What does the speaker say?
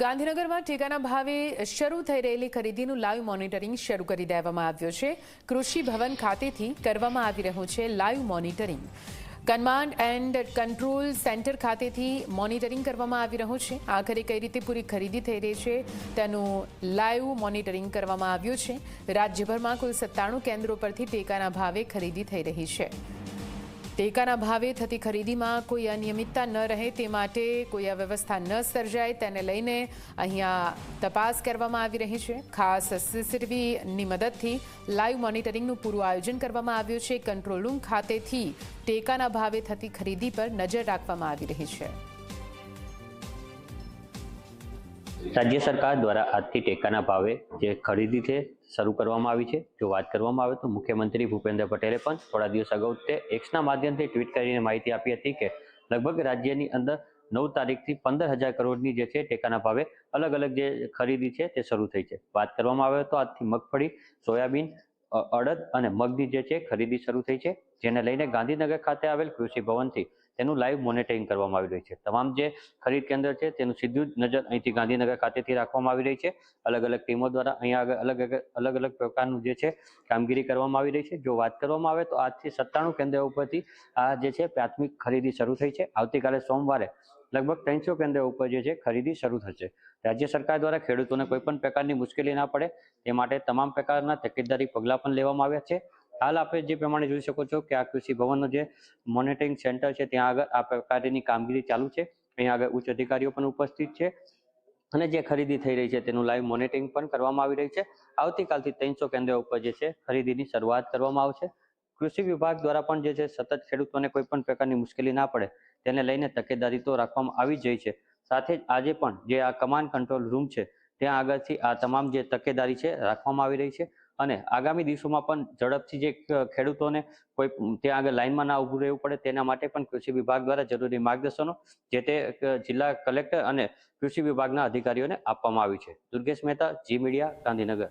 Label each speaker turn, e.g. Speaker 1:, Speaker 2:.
Speaker 1: ગાંધીનગરમાં ટેકાના ભાવે શરૂ થઈ રહેલી ખરીદીનું લાઈવ મોનિટરિંગ શરૂ કરી દેવામાં આવ્યું છે. કૃષિ ભવન ખાતેથી કરવામાં આવી રહ્યું છે live monitoring command and control centre ખાતેથી મોનિટરિંગ કરવામાં આવી રહ્યું છે. આખરે કઈ રીતે પૂરી ખરીદી થઈ રહી છે તેનું લાઈવ મોનિટરિંગ કરવામાં આવ્યું છે. રાજ્યભરમાં કુલ સત્તાણું કેન્દ્રો પરથી ટેકાના ભાવે ખરીદી થઈ રહી છે. ટેકાના ભાવે થતી ખરીદીમાં કોઈ અનિયમિતતા ન રહે તે માટે કોઈ અવ્યવસ્થા ન સર્જાય તેને લઈને અહીંયા તપાસ કરવામાં આવી રહી છે. ખાસ સીસીટીવીની મદદથી લાઈવ મોનિટરિંગનું પૂરું આયોજન કરવામાં આવ્યું છે. કંટ્રોલ રૂમ ખાતેથી ટેકાના ભાવે થતી ખરીદી પર નજર રાખવામાં આવી રહી છે.
Speaker 2: રાજ્ય સરકાર દ્વારા આજથી ટેકાના ભાવે જે ખરીદી છે, શરૂ કરવામાં આવી છે. જો વાત કરવામાં આવે તો મુખ્યમંત્રી ભૂપેન્દ્ર પટેલે પણ થોડા દિવસ અગાઉ તે એક્સના માધ્યમથી ટ્વીટ કરીને માહિતી આપી હતી કે લગભગ રાજ્યની અંદર નવ તારીખથી પંદર હજાર કરોડની જે છે ટેકાના ભાવે અલગ અલગ જે ખરીદી છે તે શરૂ થઈ છે. વાત કરવામાં આવે તો આજથી મગફળી, સોયાબીન અડદ અને મગની જે છે ખરીદી શરૂ થઈ છે. જેને લઈને ગાંધીનગર ખાતે આવેલ કૃષિ ભવનથી તેનું લાઈવ મોનિટરિંગ કરવામાં આવી રહ્યું છે. તમામ જે ખરીદ કેન્દ્ર છે, તેનું સીધું નજર અહીંથી ગાંધીનગર ખાતેથી રાખવામાં આવી રહી છે. અલગ અલગ ટીમો દ્વારા અહીંયા અલગ અલગ અલગ પ્રકારનું જે છે કામગીરી કરવામાં આવી રહી છે. જો વાત કરવામાં આવે તો આજથી સત્તાણું કેન્દ્ર ઉપરથી આ જે છે પ્રાથમિક ખરીદી શરૂ થઈ છે. આવતીકાલે સોમવારે લગભગ ત્રણસો કેન્દ્ર ઉપર જે છે ખરીદી શરૂ થશે. રાજ્ય સરકાર દ્વારા ખેડૂતોને કોઈ પણ પ્રકારની મુશ્કેલી ના પડે તે માટે તમામ પ્રકારના તકેદારી પગલાં પણ લેવામાં આવ્યા છે. હાલ આપણે જે પ્રમાણે જોઈ શકો છો કે આ કૃષિ ભવનનો જે મોનિટરિંગ સેન્ટર છે, ત્યાં આગળ આ પ્રકારની કામગીરી ચાલુ છે. અહીંયા આગળ ઉચ્ચ અધિકારીઓ પણ ઉપસ્થિત છે અને જે ખરીદી થઈ રહી છે તેનું લાઈવ મોનિટરિંગ પણ કરવામાં આવી રહી છે. આવતીકાલથી ત્રણસો કેન્દ્ર ઉપર જે છે ખરીદીની શરૂઆત કરવામાં આવશે. કૃષિ વિભાગ દ્વારા પણ જે છે સતત ખેડૂતોને કોઈ પણ પ્રકારની મુશ્કેલી ના પડે તેને લઈને તકેદારી તો રાખવામાં આવી જ છે. સાથે જ આજે પણ જે આ કમાન્ડ કંટ્રોલ રૂમ છે, ત્યાં આગળથી આ તમામ જે તકેદારી છે રાખવામાં આવી રહી છે. અને આગામી દિવસોમાં પણ ઝડપથી જે ખેડૂતોને કોઈ ત્યાં આગળ લાઇનમાં ના ઊભું રહેવું પડે તેના માટે પણ કૃષિ વિભાગ દ્વારા જરૂરી માર્ગદર્શનો જે તે જિલ્લા કલેક્ટર અને કૃષિ વિભાગના અધિકારીઓને આપવામાં આવ્યું છે. Durgesh Mehta, G media, Gandhinagar.